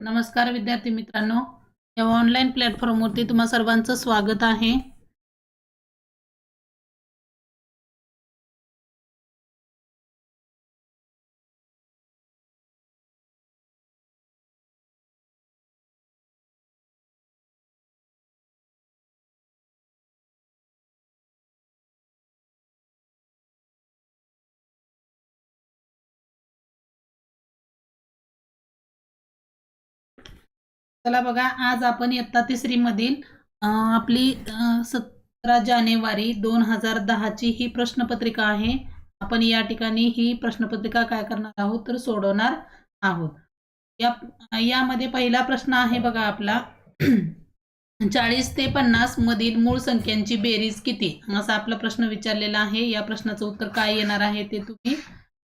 नमस्कार विद्यार्थी मित्रांनो या ऑनलाईन प्लॅटफॉर्मवरती तुम्हा सर्वांचं स्वागत आहे. चला बघा आज आपण इयत्ता तिसरी मधील आपली सतरा जानेवारी दोन हजार दहाची ही प्रश्नपत्रिका आहे. आपण या ठिकाणी ही प्रश्नपत्रिका काय करणार आहोत तर सोडवणार आहोत. या यामध्ये पहिला प्रश्न आहे बघा आपला. चाळीस ते पन्नास मधील मूळ संख्यांची बेरीज किती? असा आपला प्रश्न विचारलेला आहे. या प्रश्नाचं उत्तर काय येणार आहे ते तुम्ही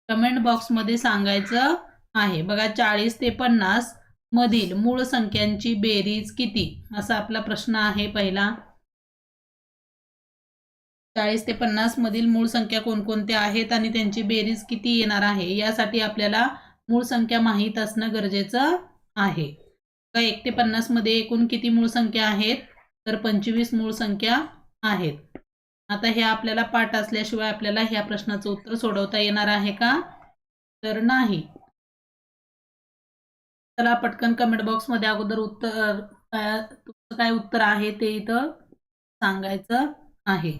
कमेंट बॉक्समध्ये सांगायचं आहे. बघा चाळीस ते पन्नास मधील मूळ संख्यांची बेरीज किती? असा आपला प्रश्न आहे पहिला. चाळीस ते पन्नास मधील मूळ संख्या कोणकोणत्या आहेत आणि त्यांची बेरीज किती येणार आहे? यासाठी आपल्याला मूळ संख्या माहीत असणं गरजेचं आहे. का एक ते पन्नासमध्ये एकूण किती मूळ संख्या आहेत? तर पंचवीस मूळ संख्या आहेत. आता हे आपल्याला पाठ असल्याशिवाय आपल्याला ह्या प्रश्नाचं उत्तर सोडवता येणार आहे का? तर नाही. चला पटकन कमेंट बॉक्समध्ये अगोदर उत्तर काय तुमचं काय उत्तर आहे ते इथं सांगायचं आहे.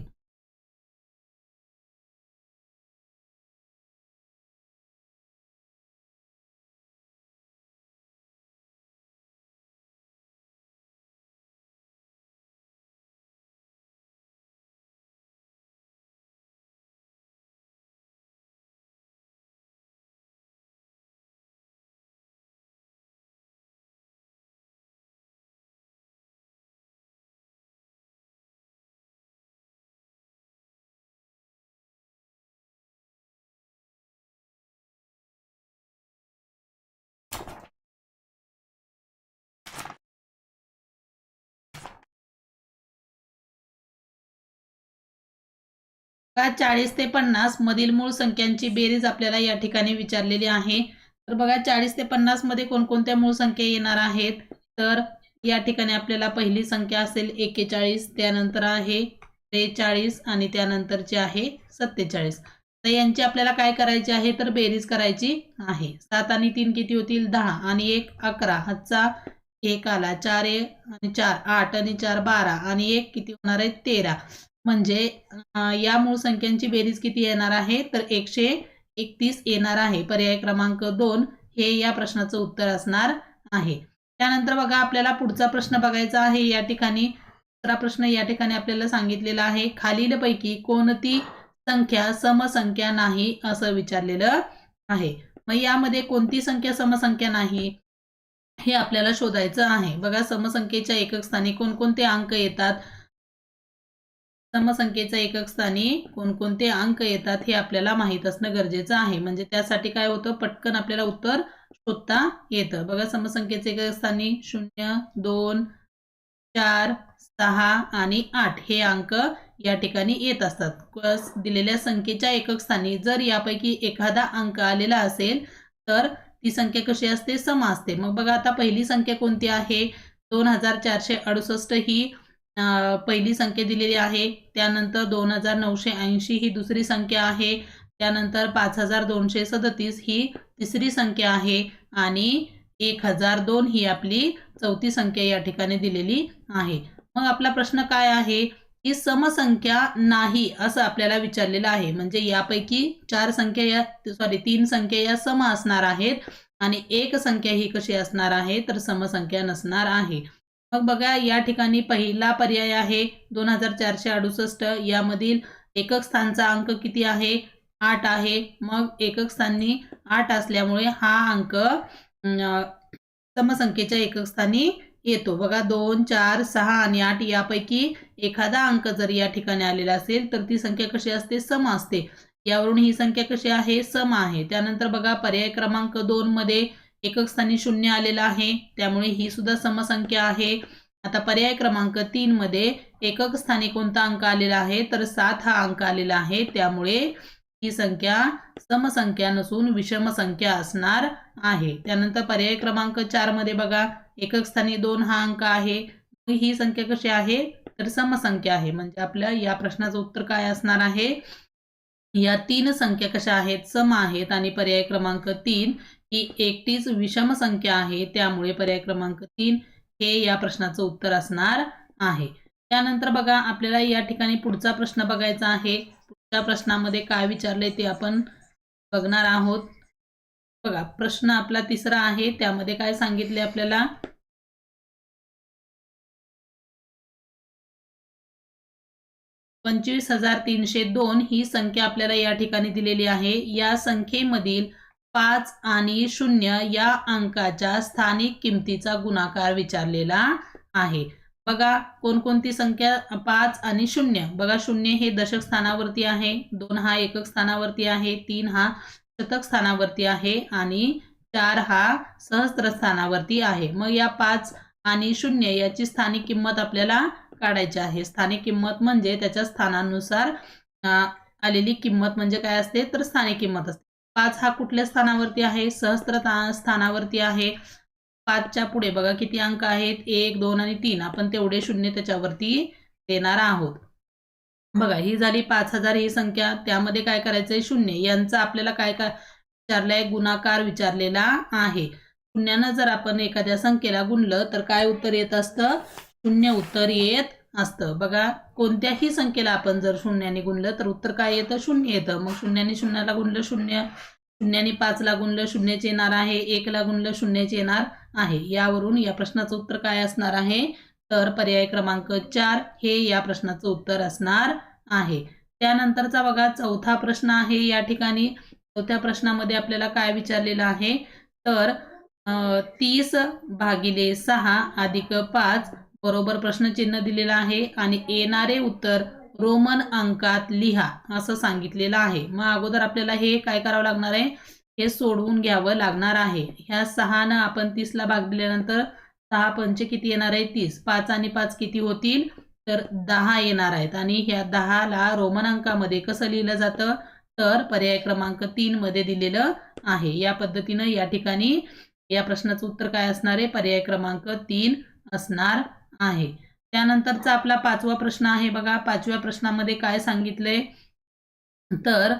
चाळीस ते पन्नास मधील मूळ संख्यांची बेरीज आपल्याला या ठिकाणी विचारलेली आहे. तर बघा चाळीस ते पन्नासमध्ये कोणकोणत्या मूळ संख्या येणार आहेत? तर या ठिकाणी आपल्याला पहिली संख्या असेल एकेचाळीस त्यानंतर आहे त्रेचाळीस आणि त्यानंतरची आहे सत्तेचाळीस. तर यांची आपल्याला काय करायची आहे? तर बेरीज करायची आहे. सात आणि तीन किती होतील? दहा. आणि एक अकरा. हातचा एक आला. चार एक आणि चार. आठ आणि चार बारा. आणि एक किती होणार आहे? तेरा. म्हणजे या मूळ संख्यांची बेरीज किती येणार आहे? तर एकशे एकतीस येणार आहे. पर्याय क्रमांक दोन हे या प्रश्नाचं उत्तर असणार आहे. त्यानंतर बघा आपल्याला पुढचा प्रश्न बघायचा आहे. या ठिकाणी दुसरा प्रश्न या ठिकाणी आपल्याला सांगितलेला आहे. खालीलपैकी कोणती संख्या समसंख्या नाही असं विचारलेलं आहे. मग यामध्ये कोणती संख्या समसंख्या नाही हे आपल्याला शोधायचं आहे. बघा समसंख्येच्या एकक स्थानी कोणकोणते अंक येतात? समसंख्येच्या एकक स्थानी कोणकोणते अंक येतात हे आपल्याला माहीत असणं गरजेचं आहे. म्हणजे त्यासाठी काय होतं? पटकन आपल्याला उत्तर शोधता येतं. बघा समसंख्येचे एकक स्थानी शून्य दोन चार सहा आणि आठ हे अंक या ठिकाणी येत असतात. दिलेल्या संख्येच्या एकक स्थानी जर यापैकी एखादा अंक आलेला असेल तर ती संख्या कशी असते? सम असते. मग बघा आता पहिली संख्या कोणती आहे? दोन हजार चारशे अडुसष्ट ही पहिली संख्या दिलेली आहे त्यानंतर दोन हजार नऊशे ऐंशी ही दुसरी संख्या आहे त्यानंतर पाच हजार दोनशे सदतीस ही तिसरी संख्या आहे आणि एक हजार दोन ही आपली चौथी संख्या या ठिकाणी दिलेली आहे. मग आपला प्रश्न काय आहे? की समसंख्या नाही असं आपल्याला विचारलेलं आहे. म्हणजे यापैकी चार संख्या या सॉरी तीन संख्या या सम असणार आहेत आणि एक संख्या ही कशी असणार आहे? तर समसंख्या नसणार आहे. मग बघा या ठिकाणी पहिला पर्याय आहे दोन हजार चारशे अडुसष्ट. यामधील एकक स्थानचा अंक किती आहे? आठ आहे. मग एकक स्थानी आठ असल्यामुळे हा अंक समसंख्येच्या एकक स्थानी येतो. बघा दोन चार सहा आणि आठ यापैकी एखादा अंक जर या ठिकाणी आलेला असेल तर ती संख्या कशी असते? सम असते. यावरून ही संख्या कशी आहे? सम आहे. त्यानंतर बघा पर्याय क्रमांक दोन मध्ये एकक स्थानी शून्य आलेला आहे. त्यामुळे ही सुद्धा समसंख्या आहे. आता पर्याय क्रमांक तीन मध्ये एकक स्थानी कोणता अंक आलेला आहे? तर सात हा अंक आलेला आहे. त्यामुळे ही संख्या समसंख्या नसून विषम संख्या असणार आहे. त्यानंतर पर्याय क्रमांक चारमध्ये बघा. एकक स्थानी दोन हा अंक आहे. ही संख्या कशी आहे? तर समसंख्या आहे. म्हणजे आपल्या या प्रश्नाचं उत्तर काय असणार आहे? या तीन संख्या कशा आहेत? सम आहेत. आणि पर्याय क्रमांक तीन ही एकटीच विषम संख्या आहे त्यामुळे पर्याय क्रमांक तीन हे या प्रश्नाचं उत्तर असणार आहे. त्यानंतर बघा आपल्याला या ठिकाणी पुढचा प्रश्न बघायचा आहे. पुढच्या प्रश्नामध्ये काय विचारले ते आपण बघणार आहोत. बघा प्रश्न आपला तिसरा आहे त्यामध्ये काय सांगितले आपल्याला? पंचवीस हजार तीनशे दोन ही संख्या आपल्याला या ठिकाणी दिलेली आहे. या संख्येमधील पाच आणि शून्य या अंकाच्या स्थानिक किमतीचा गुणाकार विचारलेला आहे. बघा कोणकोणती संख्या पाच आणि शून्य? बघा शून्य हे दशक स्थानावरती आहे दोन हा एकक स्थानावरती आहे तीन हा शतक स्थानावरती आहे आणि चार हा सहस्त्र स्थानावरती आहे. मग या पाच आणि शून्य याची स्थानिक किंमत आपल्याला काढायची आहे. स्थानिक किंमत म्हणजे त्याच्या स्थानानुसार आलेली किंमत म्हणजे काय असते? तर स्थानिक किंमत असते. पाच हा कुठल्या स्थानावरती आहे? सहस्त्र स्थानावरती आहे. पाचच्या पुढे बघा किती अंक आहेत? एक दोन आणि तीन. आपण तेवढे शून्य त्याच्यावरती देणार आहोत. बघा ही झाली पाच हजार ही संख्या. त्यामध्ये काय करायचंय? शून्य. यांचा आपल्याला काय काय विचारलाय? गुणाकार विचारलेला आहे. शून्यानं जर आपण एखाद्या संख्येला गुणलं तर काय उत्तर येत असतं? शून्य उत्तर येत असतं. बघा कोणत्याही संख्येला आपण जर शून्याने गुणलं तर उत्तर काय येतं? शून्य येतं. मग शून्याने शून्याला गुणलं शून्य शून्याने पाचला गुणलं शून्याचे येणार आहे. एकला गुणलं शून्याचे येणार आहे. यावरून या प्रश्नाचं उत्तर काय असणार आहे? तर पर्याय क्रमांक चार हे या प्रश्नाचं उत्तर असणार आहे. त्यानंतरचा बघा चौथा प्रश्न आहे या ठिकाणी. चौथ्या प्रश्नामध्ये आपल्याला काय विचारलेलं आहे? तर तीस भागिले सहा अधिक पाच बरोबर प्रश्नचिन्ह दिलेलं आहे आणि येणारे उत्तर रोमन अंकात लिहा असं सांगितलेलं आहे. मग अगोदर आपल्याला हे काय करावं लागणार आहे? हे सोडवून घ्यावं लागणार आहे. ह्या सहानं आपण तीसला भाग दिल्यानंतर सहा पंच किती येणार आहे? तीस. पाच आणि पाच किती होतील? तर दहा येणार आहेत. आणि ह्या दहाला रोमन अंकामध्ये कसं लिहिलं जातं? तर पर्याय क्रमांक तीन मध्ये दिलेलं आहे. या पद्धतीनं या ठिकाणी या प्रश्नाचं उत्तर काय असणार आहे? पर्याय क्रमांक तीन असणार आहे. त्यानंतरचा आपला पाचवा प्रश्न आहे बघा. पाचव्या प्रश्नामध्ये काय सांगितलंय तर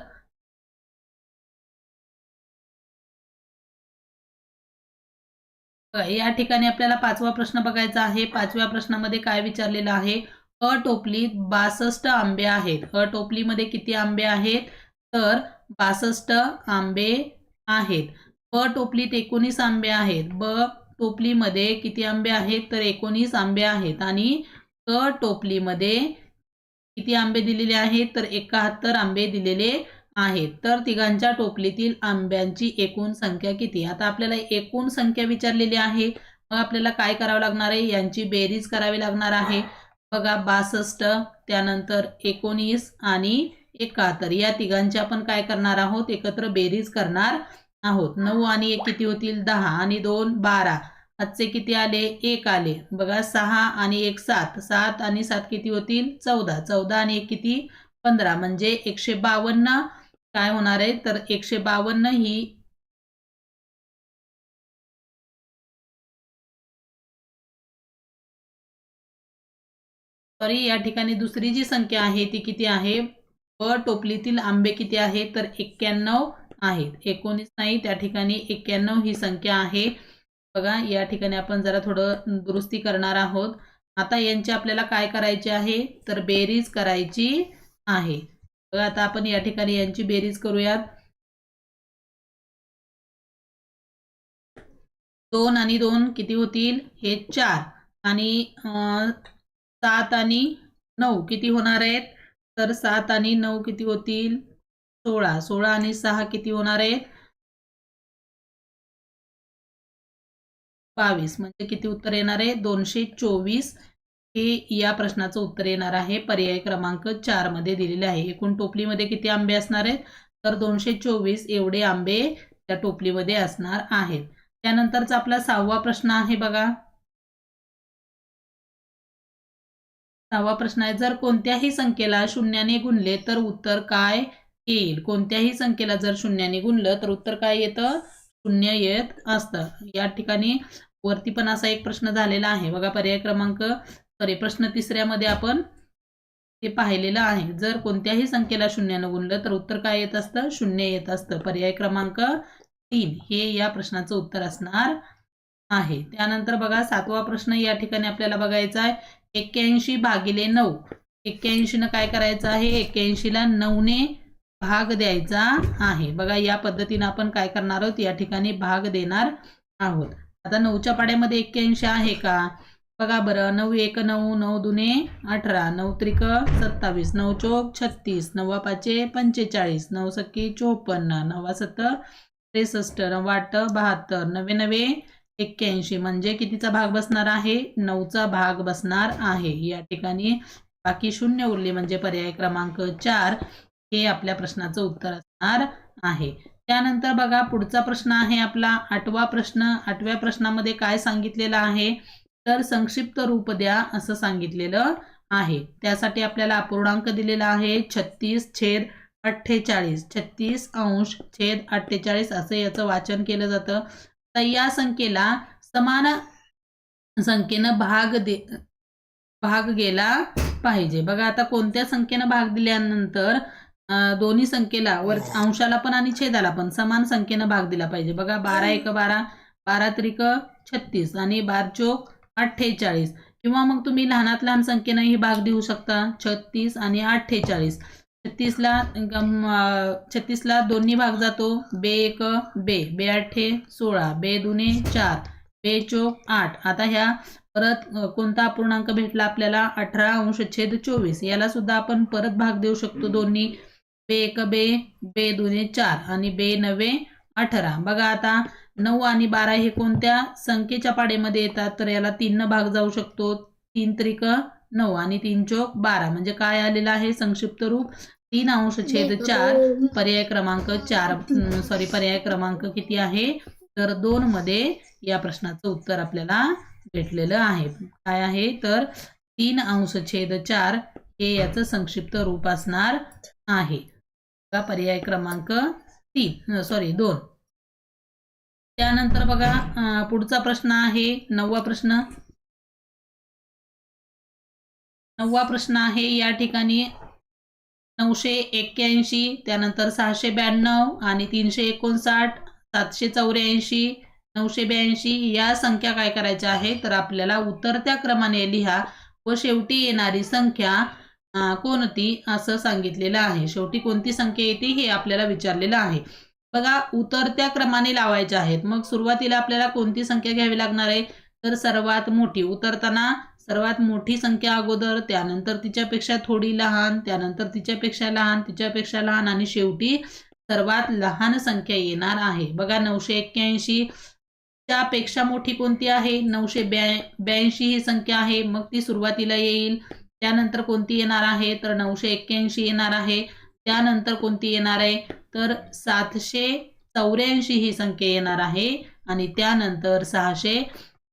या ठिकाणी आपल्याला पाचवा प्रश्न बघायचा आहे. पाचव्या प्रश्नामध्ये काय विचारलेलं आहे? अ टोपलीत बासष्ट आंबे आहेत. अ टोपलीमध्ये किती आंबे आहेत? तर बासष्ट आंबे आहेत. ब टोपलीत एकोणीस आंबे आहेत. ब टोपलीमध्ये किती आंबे आहेत? तर एकोणीस आंबे आहेत. आणि क टोपलीमध्ये किती आंबे दिलेले आहेत? तर एकाहत्तर आंबे दिलेले आहेत. तर तिघांच्या टोपलीतील आंब्यांची एकूण संख्या किती? आता आपल्याला एकूण संख्या विचारलेली आहे. मग आपल्याला काय करावं लागणार आहे? यांची बेरीज करावी लागणार आहे. बघा बासष्ट त्यानंतर एकोणीस आणि एकाहत्तर. या तिघांची आपण काय करणार आहोत? एकत्र बेरीज करणार आहोत. नऊ आणि एक किती होतील? दहा आणि दोन बारा. आजचे किती आले? एक आले. बघा सहा आणि एक सात. सात आणि सात किती होतील? चौदा. चौदा आणि एक किती? पंधरा. म्हणजे एकशे बावन्न. काय होणार आहे? तर एकशे बावन्न ही सॉरी या ठिकाणी दुसरी जी संख्या आहे ती किती आहे? व टोपलीतील आंबे किती आहेत तर एक्क्याण्णव. आहेत. एकोणीस नाही त्या ठिकाणी एक्क्याण्णव ही संख्या आहे. बघा या ठिकाणी आपण जरा थोडं दुरुस्ती करणार आहोत. आता यांची आपल्याला काय करायचे आहे? तर बेरीज करायची आहे. बघा आता आपण या ठिकाणी यांची बेरीज करूयात. दोन आणि दोन किती होतील? हे चार. आणि सात आणि नऊ किती होणार आहेत? तर सात आणि नऊ किती होतील? सोळा सोळा आणि सहा किती होणार आहे? बावीस. म्हणजे किती उत्तर येणार आहे? दोनशे चोवीस. हे या प्रश्नाचं उत्तर येणार आहे. पर्याय क्रमांक चारमध्ये दिलेले आहे. एकूण टोपलीमध्ये किती आंबे असणार आहेत? तर दोनशे चोवीस एवढे आंबे त्या टोपलीमध्ये असणार आहेत. त्यानंतरचा आपला सहावा प्रश्न आहे बघा. सहावा प्रश्न आहे. जर कोणत्याही संख्येला शून्याने गुणले तर उत्तर काय? येईल. कोणत्याही संख्येला जर शून्याने गुणलं तर उत्तर काय येतं? शून्य येत असतं. या ठिकाणी वरती पण असा एक प्रश्न झालेला आहे. बघा पर्याय क्रमांक सॉरी प्रश्न तिसऱ्यामध्ये आपण ते पाहिलेलं आहे. जर कोणत्याही संख्येला शून्यानं गुणलं तर उत्तर काय येत असतं? शून्य येत असतं. पर्याय क्रमांक तीन. हे या प्रश्नाचं उत्तर असणार आहे. त्यानंतर बघा सातवा प्रश्न या ठिकाणी आपल्याला बघायचा आहे. एक्क्याऐंशी भागिले नऊ. एक्क्याऐंशीनं काय करायचं आहे? एक्क्याऐंशीला नऊने भाग द्यायचा आहे. बघा या पद्धतीनं आपण काय करणार आहोत? या ठिकाणी भाग देणार आहोत. आता नऊच्या पाड्यामध्ये एक्क्याऐंशी आहे का? बघा बरं नऊ एक नऊ नऊ दुने अठरा नऊ त्रिक सत्तावीस नऊ चोक छत्तीस नव्वा पाचे पंचेचाळीस नऊ सक्की चोपन्न नव्वा सत्त त्रेसष्ट नव्वा आठ बहात्तर नवे नवे एक्क्याऐंशी. म्हणजे कितीचा भाग बसणार आहे? नऊचा भाग बसणार आहे. या ठिकाणी बाकी शून्य उरले म्हणजे पर्याय क्रमांक चार. हे आपल्या प्रश्नाचं उत्तर असणार आहे. त्यानंतर बघा पुढचा प्रश्न आहे आपला. आठवा प्रश्न आठव्या प्रश्नामध्ये काय सांगितलेलं आहे? तर संक्षिप्त रूप द्या असं सांगितलेलं आहे. त्यासाठी आपल्याला अपूर्णांक दिलेला आहे. छत्तीस छेद अठ्ठेचाळीस. छत्तीस अंश छेद अठ्ठेचाळीस असं याचं वाचन केलं जातं. तर या संख्येला समान संख्येनं भाग दे भाग गेला पाहिजे. बघा आता कोणत्या संख्येनं भाग दिल्यानंतर दोन्ही संख्येला वर अंशाला पण आणि छेदाला पण समान संख्येनं भाग दिला पाहिजे. बघा बारा एक बारा बारा त्रिक छत्तीस आणि बार चोक अठ्ठेचाळीस. किंवा मग तुम्ही लहानात लहान संख्येनंही भाग देऊ शकता. छत्तीस आणि अठ्ठेचाळीस. छत्तीसला छत्तीसला दोन्ही भाग जातो. बे एक बे. बे अठ्ठे सोळा. बे दुने चार. बे चोक आठ. आता ह्या परत कोणता अपूर्णांक भेटला आपल्याला? अठरा अंश छेद चोवीस. याला सुद्धा आपण परत भाग देऊ शकतो दोन्ही. बे एक बे बे दुने चार आणि बे नवे अठरा. बघा आता नऊ आणि बारा हे कोणत्या संख्येच्या पाडेमध्ये येतात? तर याला तीन भाग जाऊ शकतो. तीन त्रिक नऊ आणि तीन चोक बारा. म्हणजे काय आलेलं आहे? संक्षिप्त रूप. तीन अंश छेद चार. पर्याय क्रमांक चार. सॉरी पर्याय क्रमांक किती आहे? तर दोन मध्ये या प्रश्नाचं उत्तर आपल्याला भेटलेलं आहे. काय आहे? तर तीन अंश छेद चार हे याचं संक्षिप्त रूप असणार आहे. पर्याय क्रमांक तीन. सॉरी दोन. त्यानंतर बघा पुढचा प्रश्न आहे नववा प्रश्न. नववा प्रश्न आहे या ठिकाणी नऊशे एक्क्याऐंशी त्यानंतर सहाशे ब्याण्णव आणि तीनशे एकोणसाठ सातशे चौऱ्याऐंशी नऊशे ब्याऐंशी या संख्या काय करायच्या आहे तर आपल्याला उतरत्या क्रमाने लिहा व शेवटी येणारी संख्या कोणती असं सांगितलेलं आहे? शेवटी कोणती संख्या येते हे आपल्याला विचारलेलं आहे. बघा उतरत्या क्रमाने लावायचे आहेत. मग सुरुवातीला आपल्याला कोणती संख्या घ्यावी लागणार आहे? तर सर्वात मोठी उतरताना सर्वात मोठी संख्या अगोदर त्यानंतर तिच्यापेक्षा थोडी लहान त्यानंतर तिच्यापेक्षा लहान तिच्यापेक्षा लहान आणि शेवटी सर्वात लहान संख्या येणार आहे. बघा नऊशे एक्क्याऐंशी त्यापेक्षा मोठी कोणती आहे? नऊशे ब्या ब्याऐंशी ही संख्या आहे. मग ती सुरुवातीला येईल. त्यानंतर कोणती येणार आहे? तर नऊशे एक्क्याऐंशी येणार आहे. त्यानंतर कोणती येणार आहे? तर सातशे चौऱ्याऐंशी ही संख्या येणार आहे. आणि त्यानंतर सहाशे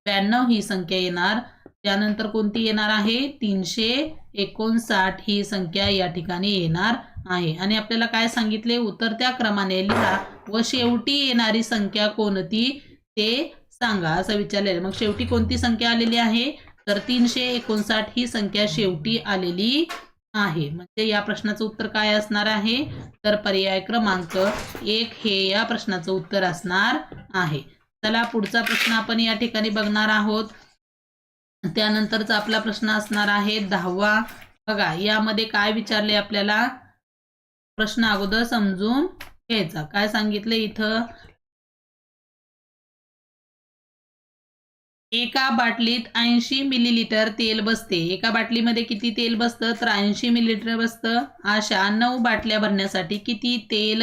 ब्याण्णव ही संख्या येणार. त्यानंतर कोणती येणार आहे? तीनशे एकोणसाठ ही संख्या या ठिकाणी येणार आहे. आणि आपल्याला काय सांगितले? उतरत्या क्रमाने लिहा. व शेवटी येणारी संख्या कोणती? ते सांगा. असं विचारलेलं मग शेवटी कोणती संख्या आलेली आहे? तर तीनशे एकोणसाठ ही संख्या शेवटी आलेली आहे. म्हणजे या प्रश्नाचं उत्तर काय असणार आहे? तर पर्याय क्रमांक एक हे या प्रश्नाचं उत्तर असणार आहे. चला पुढचा प्रश्न आपण या ठिकाणी बघणार आहोत. त्यानंतरचा आपला प्रश्न असणार आहे दहावा. बघा यामध्ये काय विचारले आपल्याला? प्रश्न अगोदर समजून घ्यायचा. काय सांगितलं इथं? एका बाटलीत ऐंशी मिलीलिटर तेल बसते. एका बाटलीमध्ये किती तेल बसतं? तर ऐंशी मिलीलिटर बसतं. अशा नऊ बाटल्या भरण्यासाठी किती तेल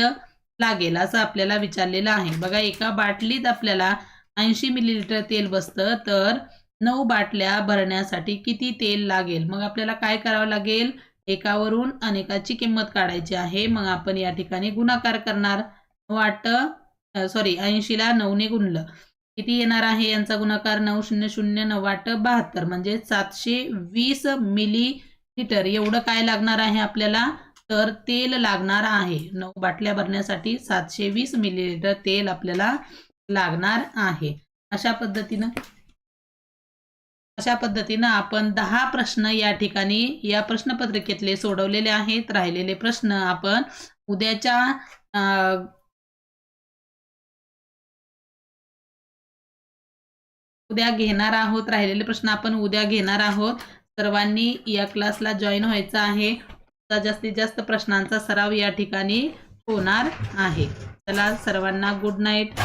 लागेल? असं आपल्याला विचारलेलं आहे. बघा एका बाटलीत आपल्याला ऐंशी मिलीलिटर तेल बसतं. तर नऊ बाटल्या भरण्यासाठी किती तेल लागेल? मग आपल्याला काय करावं लागेल? एकावरून अनेकाची किंमत काढायची आहे. मग आपण या ठिकाणी गुणाकार करणार. वाट सॉरी ऐंशीला नऊने गुणलं. किती येणार आहे? यांचा गुणाकार नऊ शून्य शून्य नऊ बहात्तर म्हणजे सातशे वीस मिली लिटर एवढं काय लागणार आहे आपल्याला? तर तेल लागणार आहे. नऊ बाटल्या भरण्यासाठी सातशे वीस मिलीलिटर तेल आपल्याला लागणार आहे. अशा पद्धतीनं अशा पद्धतीनं आपण दहा प्रश्न या ठिकाणी या प्रश्नपत्रिकेतले सोडवलेले आहेत. राहिलेले प्रश्न आपण उद्याच्या उद्या घेणार आहोत. राहिलेले प्रश्न आपण उद्या घेणार आहोत. सर्वांनी या क्लासला जॉईन व्हायचं आहे. जास्तीत जास्त प्रश्नांचा सराव या ठिकाणी होणार आहे. चला सर्वांना गुड नाईट